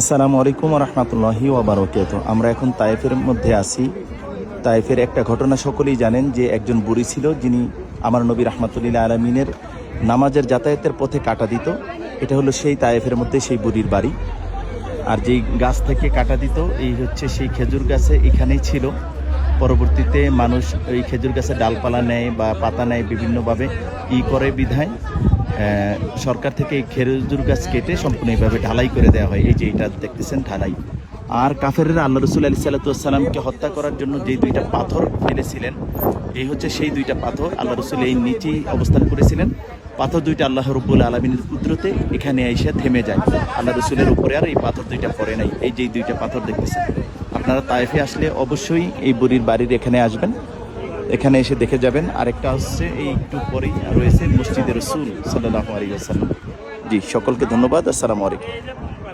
আসসালামু আলাইকুম রহমতুল্লাহি ওবরাকাত আমরা এখন তায়েফের মধ্যে আছি। তায়েফের একটা ঘটনা সকলেই জানেন যে একজন বুড়ি ছিল যিনি আমার নবী রহমতুল্লাহ আলমিনের নামাজের যাতায়াতের পথে কাটা দিত। এটা হলো সেই তায়েফের মধ্যে সেই বুড়ির বাড়ি। আর যেই গাছ থেকে কাটা দিত, এই হচ্ছে সেই খেজুর গাছে এখানেই ছিল। পরবর্তীতে মানুষ এই খেজুর গাছে ডালপালা নেয় বা পাতা নেয় বিভিন্নভাবে। ই করে বিধায়? সরকার থেকে এই খেজুর গাছ কেটে সম্পূর্ণ এইভাবে ঢালাই করে দেওয়া হয়। এই যে এটা দেখতেছেন ঢালাই। আর কাফেরেরা আল্লাহ রসুল আলি সাল্লাতামকে হত্যা করার জন্য যে দুইটা পাথর ফেলেছিলেন, এই হচ্ছে সেই দুইটা পাথর আল্লাহ রসুল এই নিচেই অবস্থান করেছিলেন। পাথর দুইটা আল্লাহ রব্বুল আলমিনের কুদরতে এখানে এসে থেমে যায়। আল্লাহ রসুলের উপরে আর এই পাথর দুইটা পড়ে নাই। এই যে দুইটা পাথর দেখতেছেন। আপনারা তাইফে আসলে অবশ্যই এই বুড়ির বাড়ির এখানে আসবেন। এখানে এসে দেখে যাবেন। আরেকটা হচ্ছে এই একটু পরেই রয়েছে মসজিদের রসুল সাল্লাহ আলী আসাল্লাম জি, সকলকে ধন্যবাদ। আসসালামু আলাইকুম।